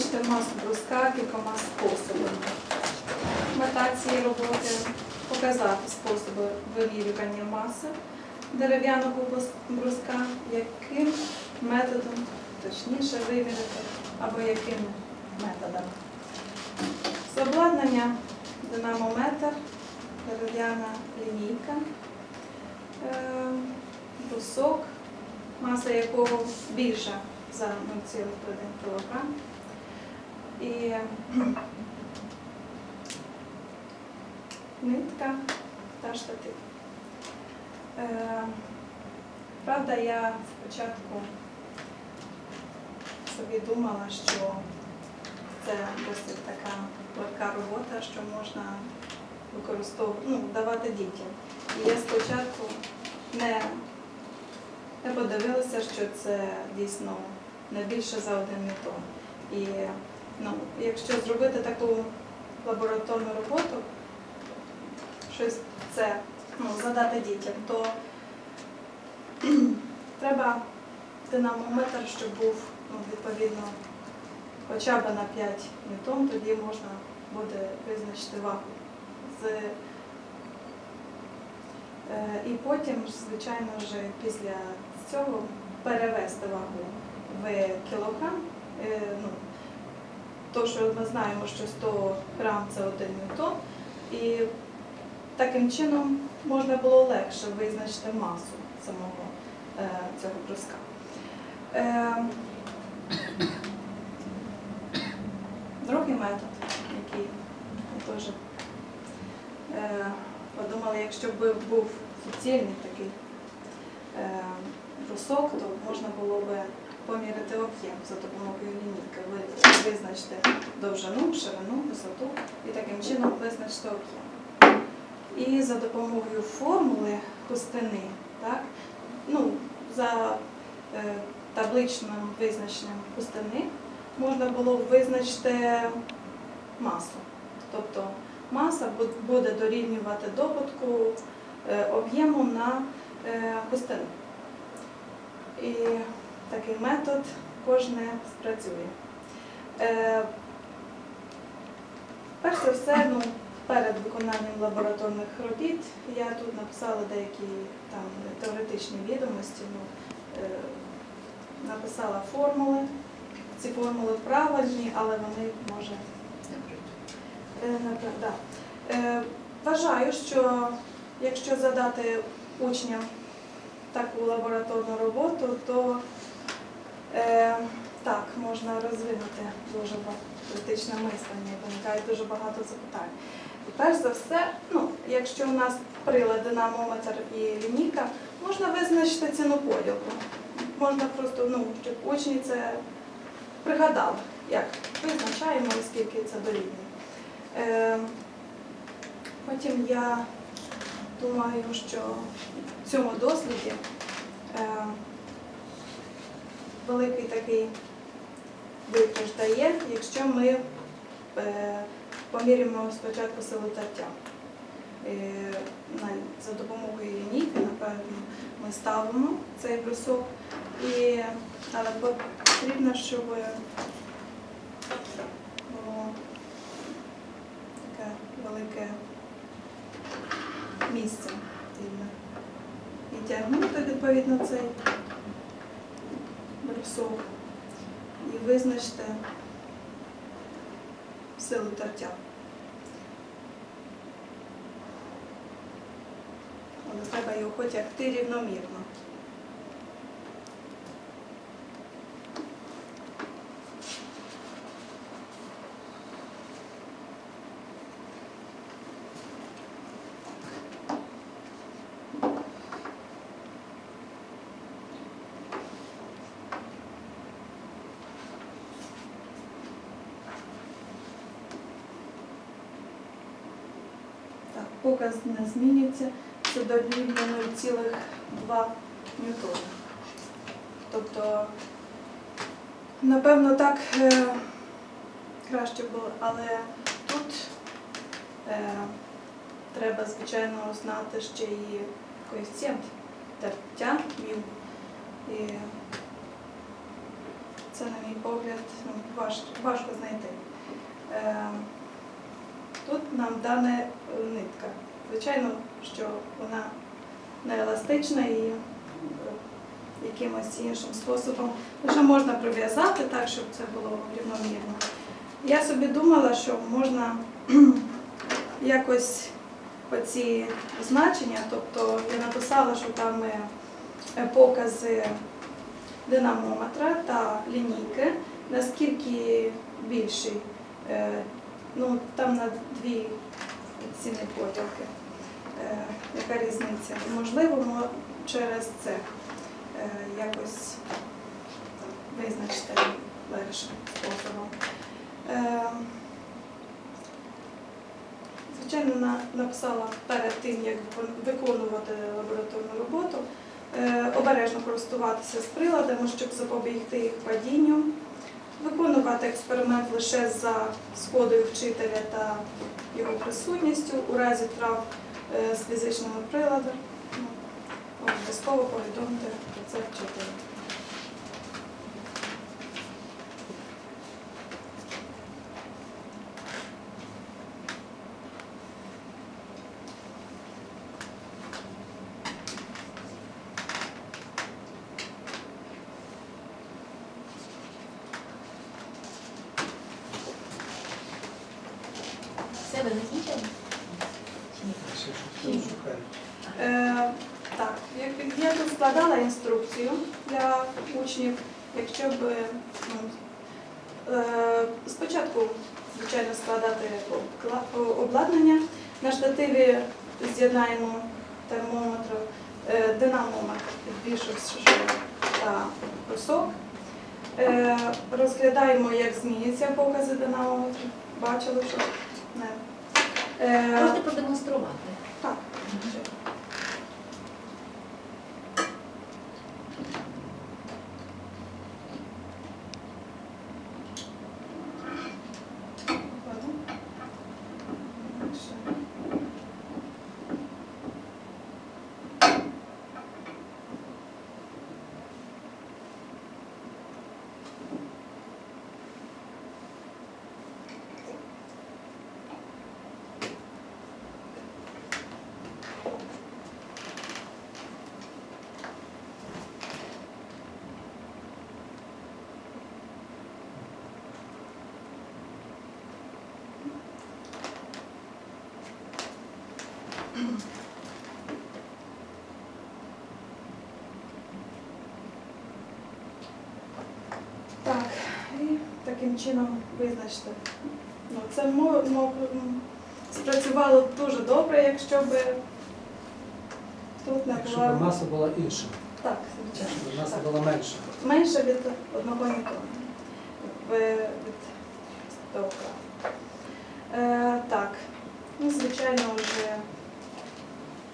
визначити масу бруска кількома способами. Мета цієї роботи показати способи вимірювання маси дерев'яного бруска, яким методом точніше виміряти або якими методами. З обладнання динамометр, дерев'яна лінійка, е, брусок, маса якого більша за 0,1 кг. І нитка та штатив. Е, Правда, я спочатку собі думала, що це досить така легка робота, що можна використовувати, ну, давати дітям. І я спочатку не, не подивилася, що це дійсно не більше за один. І ну, якщо зробити таку лабораторну роботу, щось це ну, задати дітям, то треба динамометр, щоб був ну, відповідно хоча б на 5 ньютон, тоді можна буде визначити вагу. З, е, і потім, звичайно ж, після цього перевести вагу в кілограм. Е, ну, то, що ми знаємо, що 100 грам це 1 ньютон, і таким чином можна було легше визначити масу самого е, цього бруска. Е, другий метод, який ми теж е, подумали, якщо б був суцільний такий брусок, то можна було б поміряти об'єм за допомогою лінійки, ви- визначити довжину, ширину, висоту і таким чином визначити об'єм. І за допомогою формули густини, так, ну, за е, табличним визначенням густини можна було визначити масу. Тобто маса буде дорівнювати добутку е, об'єму на е, густину. І такий метод кожне спрацює. Е, Перш за все, ну, перед виконанням лабораторних робіт я тут написала деякі там теоретичні відомості, ну, е, написала формули. Ці формули правильні, але вони може Е. Е, Вважаю, що якщо задати учням таку лабораторну роботу, то можна розвинути дуже критичне мислення, виникає дуже багато запитань. І перш за все, ну, якщо у нас прилад динамометр і лінійка, можна визначити ціну поділку. Можна просто, ну, щоб учні це пригадали, як визначаємо і скільки це дорівнює. Е, Потім я думаю, що в цьому досліді е, великий такий виграш якщо ми е, поміряємо спочатку силу тертя. Е, За допомогою лінійки, напевно, ми ставимо цей брусок, і, але потрібно, щоб було таке велике місце. І тягнути відповідно цей брусок і визначте силу тертя. Але треба його хоч як ти рівномірно. Так, показ не змінюється. Це дорівнює 0,2 ньютона. Тобто, напевно, так е, краще було, але тут е, треба, звичайно, знати ще і коефіцієнт тертя, мю. І це, на мій погляд, ну, важко знайти. Тут нам дана е, нитка. Звичайно, що вона не еластична і е, якимось іншим способом лише можна прив'язати так, щоб це було рівномірно. Я собі думала, що можна якось оці значення, тобто я написала, що там е, покази динамометра та лінійки, наскільки більший, ну там на дві ціни поділки. Е, Яка різниця? Можливо, мо- через це е, якось визначити легше способом. Е, Звичайно, написала перед тим, як виконувати лабораторну роботу, обережно користуватися з приладами, щоб запобігти їх падінню, виконувати експеримент лише за згодою вчителя та його присутністю у разі трав е, з фізичними приладами. Ну, Обов'язково повідомити про це вчителя. Все, ви закінчили? Чи ні? Ще щось там шукають. Е, так, як- я тут складала інструкцію для учнів, якщо б ну, е, спочатку, звичайно, складати обладнання. На штативі з'єднаємо термометр, е, динамометр, підвішивши та брусок. Е, розглядаємо, як змінюються покази динамометру. Бачили, що не. Можете продемонструвати. Так, і таким чином визначити. Ну, це м, спрацювало дуже добре, якщо б тут не Якщо була б маса була інша, так, звичайно. якщо б маса так. була менша. менше від одного ньютона. Від довга. Е, так, ну, звичайно, вже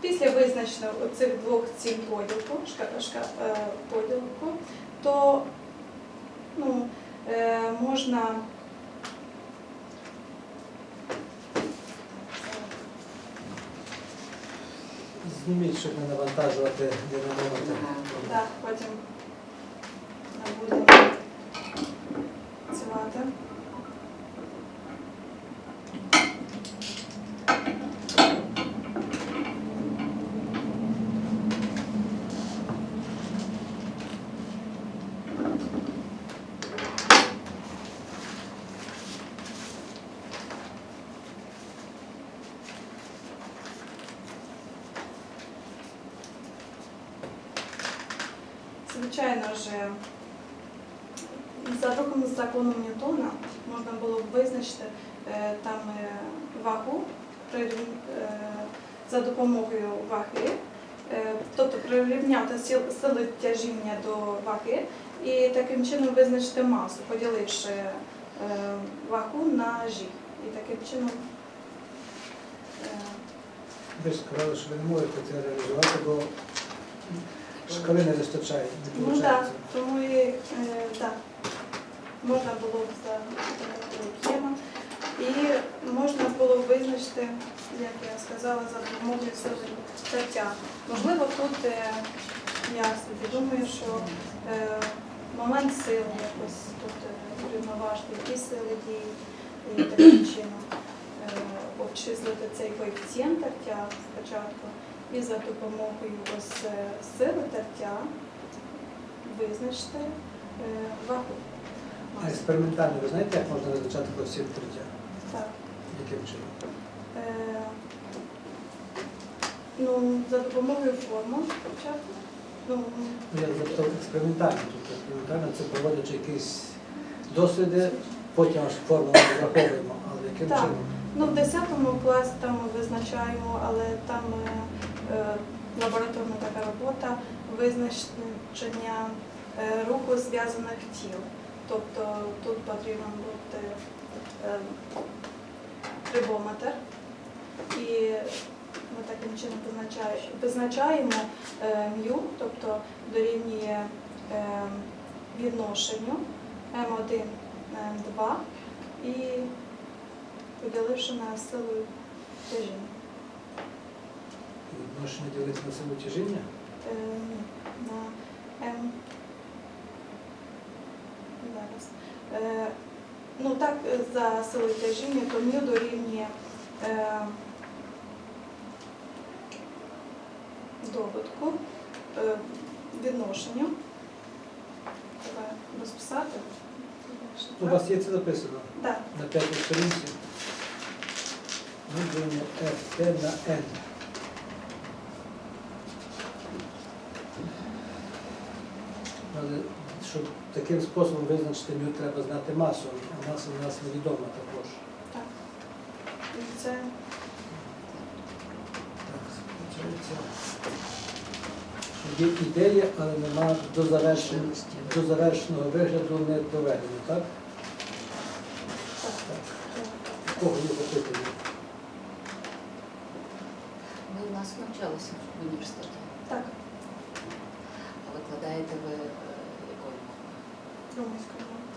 після визначення оцих двох цін поділку, шка, шка, е, поділку, то ну, можна Зніміть, щоб не навантажувати динамометр. так, потім не будемо працювати. Звичайно ж, за другим законом Ньютона можна було б визначити е, там е, вагу е, за допомогою ваги, е, тобто прирівняти сили тяжіння до ваги і таким чином визначити масу, поділивши е, вагу на жіг. І таким чином е, Ви ж сказали, що ви не можете це реалізувати, бо шкали не вистачає. Ну так, тому і е, так, можна було б за схема. І можна було визначити, як я сказала, за допомогою сили тертя. Можливо, тут е, я думаю, що е, момент сил якось тут е, рівноважити, які сили діють, і таким чином е, обчислити цей коефіцієнт тертя спочатку, і за допомогою ось е, сили тертя визначити е, вагу. А експериментально, ви знаєте, як можна визначати коефіцієнт третя? Так. Яким чином? Е, Ну, за допомогою формул спочатку. Ну, Ну, Я запитав експериментально, тобто експериментально це проводячи якісь досліди, потім аж формулу враховуємо, але яким Так. чином? ну, в 10 класі там ми визначаємо, але там е, лабораторна така робота визначення е, руху зв'язаних тіл. Тобто тут потрібен бути е, трибометр. І ми таким чином визначаємо е, м'ю, тобто дорівнює е, відношенню М1 М2 і поділивши на силу тяжіння. Відношення ділиться на силу тяжіння? Е, на М. Зараз. Е, ну так, е, за силою тяжіння, то м'ю дорівнює е, довідку, е, відношенню. Треба розписати. У вас є це записано Так, на п'ятій сторінці. Виділення FT на N. Але щоб таким способом визначити мю, треба знати масу, а маса в нас невідома також. так. Це Так, є ідея, але нема до завершення, до завершеного вигляду не доведено, так? так. Так. так. Кого є запитання? Ви у нас навчалися в університеті. Так, А викладаєте ви е? Румунською мовою.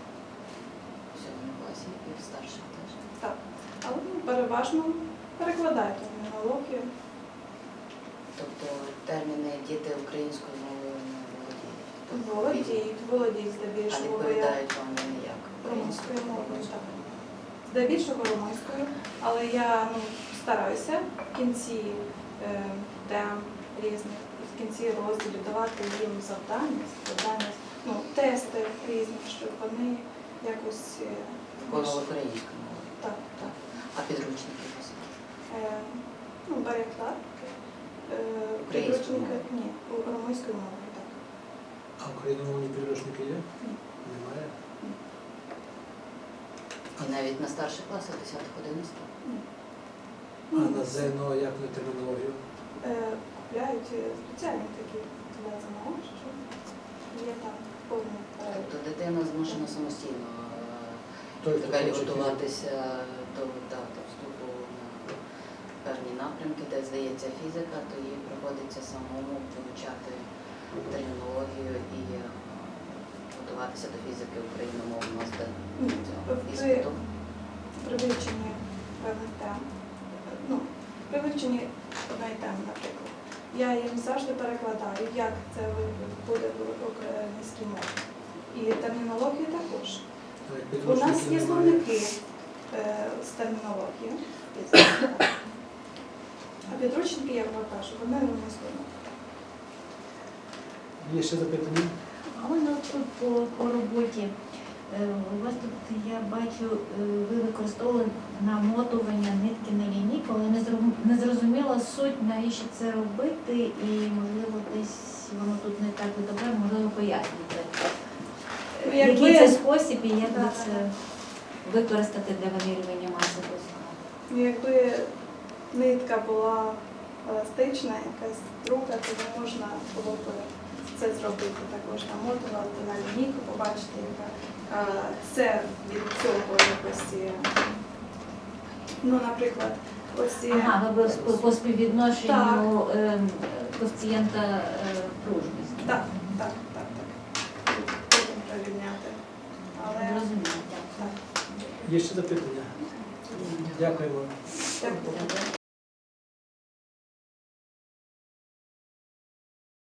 В сьомому класі і в старшому теж? Так. Але ну, переважно перекладаю термінологію. Тобто терміни діти українською мовою не володіють? Тобто Володіють, володіють А здебільшого. Відповідають вам вони як? румунською мовою, так. Здебільшого румунською, але я ну, стараюся в кінці е, тем різних, в кінці розділів давати їм завдання, завдання, ну, тести різні, щоб вони якось Виконували українською мовою. так, так. А підручники у вас? Е, ну, Баряклад. Е, Українською підручники, мовою? ні, у- румунською мовою, так. А україномовні підручники є? Ні. Немає. І навіть на старших класах 10 11 Ні. А на ЗНО як на термінологію? Е, Купляють е, спеціальні такі для ЗНО, що є там. Тобто дитина змушена самостійно е, готуватися до, вступу на певні напрямки, де здається фізика, то їй приходиться самому вивчати термінологію і е, готуватися до фізики україномовного з Ні, цього при- іспиту. При вивченні певних тем, ну, при вивченні одної теми, наприклад, я їм завжди перекладаю, як це буде в українській мові. І термінологію також. Так, У нас є словники е, з термінології, а підручники, як вам кажу, вони мовою. Є ще запитання? А воно тут по, по роботі. Е, У вас тут я бачу, е, ви використовували намотування нитки на лінійку, але не зрозуміла суть, навіщо це робити, і можливо десь воно тут не так добре, можливо, пояснюєте. Ну, якби- Який це спосіб і як ви це використати для вимірювання маси воздуху? Ну, Якби нитка була еластична, якась друга, то можна було б це зробити також намотувати на лінійку, побачити, яка це від цього якось. е, Ну, наприклад, ось Ага, ви по- по співвідношенню ем, коефіцієнта е, пружності. Так, так, так, так. Потім прирівняти. Але Зрозуміло, так. Є ще запитання? Дякуємо. Дякую.